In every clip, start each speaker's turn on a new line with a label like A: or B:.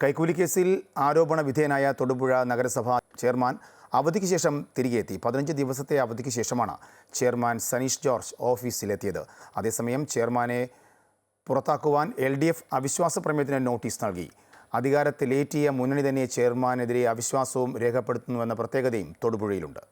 A: കൈക്കൂലി കേസിൽ ആരോപണ വിധേയനായ തൊടുപുഴ നഗരസഭാ ചെയർമാൻ അവധിക്ക് ശേഷം തിരികെ എത്തി. പതിനഞ്ച് ദിവസത്തെ അവധിക്ക് ശേഷമാണ് ചെയർമാൻ സനീഷ് ജോർജ് ഓഫീസിലെത്തിയത്. അതേസമയം ചെയർമാനെ പുറത്താക്കുവാൻ എൽ ഡി എഫ് അവിശ്വാസ പ്രമേയത്തിന് നോട്ടീസ് നൽകി. അധികാരത്തിലേറ്റിയ മുന്നണി തന്നെ ചെയർമാനെതിരെ അവിശ്വാസവും രേഖപ്പെടുത്തുന്നുവെന്ന പ്രത്യേകതയും തൊടുപുഴയിലുണ്ട്.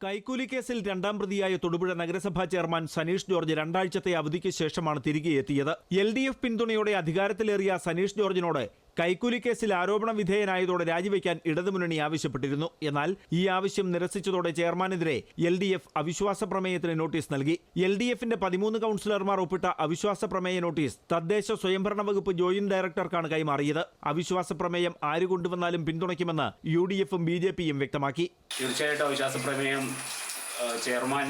B: കൈക്കൂലി കേസിൽ രണ്ടാം പ്രതിയായ തൊടുപുഴ നഗരസഭാ ചെയർമാൻ സനീഷ് ജോർജ് രണ്ടാഴ്ചത്തെ അവധിക്ക് ശേഷമാണ് തിരികെ എത്തിയത്. എൽ ഡി എഫ് പിന്തുണയോടെ അധികാരത്തിലേറിയ സനീഷ് ജോർജിനോട് കൈക്കൂലി കേസിൽ ആരോപണ വിധേയനായതോടെ രാജിവെക്കാൻ ഇടതുമുന്നണി ആവശ്യപ്പെട്ടിരുന്നു. എന്നാൽ ഈ ആവശ്യം നിരസിച്ചതോടെ ചെയർമാനെതിരെ എൽ ഡി എഫ് അവിശ്വാസ പ്രമേയത്തിന് നോട്ടീസ് നൽകി. എൽ ഡി എഫിന്റെ പതിമൂന്ന് കൌൺസിലർമാർ ഒപ്പിട്ട അവിശ്വാസ പ്രമേയ നോട്ടീസ് തദ്ദേശ സ്വയംഭരണ വകുപ്പ് ജോയിന്റ് ഡയറക്ടർക്കാണ് കൈമാറിയത്. അവിശ്വാസ പ്രമേയം ആര് കൊണ്ടുവന്നാലും പിന്തുണയ്ക്കുമെന്ന് യു ഡി എഫും ബി ജെ പിയും വ്യക്തമാക്കി.
C: തീർച്ചയായിട്ടും അവിശ്വാസ പ്രമേയം ചെയർമാൻ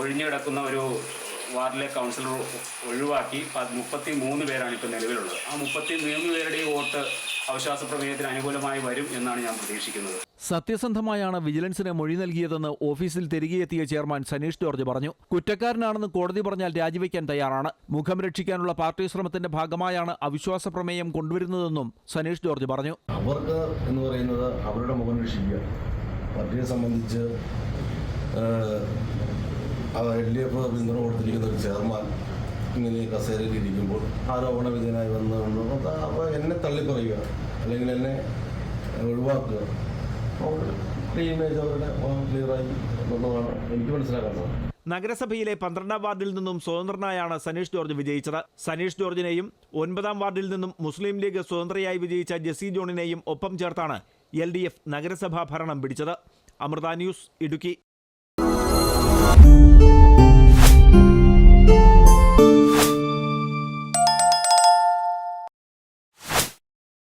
C: ഒഴിഞ്ഞു കിടക്കുന്ന ഒരു വാർഡിലെ കൗൺസിലർ ഒഴിവാക്കി മുപ്പത്തി മൂന്ന് പേരാണ് ഇപ്പോൾ നിലവിലുള്ളത്. ആ മുപ്പത്തി മൂന്ന് പേരുടെയും വോട്ട് അവിശ്വാസ പ്രമേയത്തിന് അനുകൂലമായി വരും എന്നാണ് ഞാൻ പ്രതീക്ഷിക്കുന്നത്.
B: സത്യസന്ധമായാണ് വിജിലൻസിന് മൊഴി നൽകിയതെന്ന് ഓഫീസിൽ തിരികെ എത്തിയ ചെയർമാൻ സനീഷ് ജോർജ് പറഞ്ഞു. കുറ്റക്കാരനാണെന്ന് കോടതി പറഞ്ഞാൽ രാജിവെക്കാൻ തയ്യാറാണ്. മുഖം രക്ഷിക്കാനുള്ള പാർട്ടി ശ്രമത്തിന്റെ ഭാഗമായാണ് അവിശ്വാസ പ്രമേയം കൊണ്ടുവരുന്നതെന്നും സനീഷ് ജോർജ് പറഞ്ഞു.
D: അവർക്ക് എന്ന് പറയുന്നത് അവരുടെ മുഖം രക്ഷിക്കുക. പാർട്ടിയെ സംബന്ധിച്ച് എൽ ഡി എഫ് പിന്തുണ കൊടുത്തിരിക്കുന്ന ഒരു ചെയർമാൻ ഇങ്ങനെ കസേരയിൽ ഇരിക്കുമ്പോൾ ആരോപണ വിധേയനായി വന്നു അപ്പോൾ എന്നെ തള്ളിപ്പറയുക അല്ലെങ്കിൽ എന്നെ ഒഴിവാക്കുക. അവരുടെ ഇമേജ് അവരുടെ ക്ലിയറായി എന്നുള്ളതാണ് എനിക്ക് മനസ്സിലാക്കുന്നത്
B: നഗരസഭയിലെ പന്ത്രണ്ടാം വാർഡിൽ നിന്നും സ്വതന്ത്രനായാണ് സനീഷ് ജോർജ് വിജയിച്ചത്. സനീഷ് ജോർജിനെയും ഒൻപതാം വാർഡിൽ നിന്നും മുസ്ലിം ലീഗ് സ്വതന്ത്രയായി വിജയിച്ച ജെസി ജോണിനെയും ഒപ്പം ചേർത്താണ് എൽ നഗരസഭാ ഭരണം പിടിച്ചത്. അമൃത ന്യൂസ് ഇടുക്കി.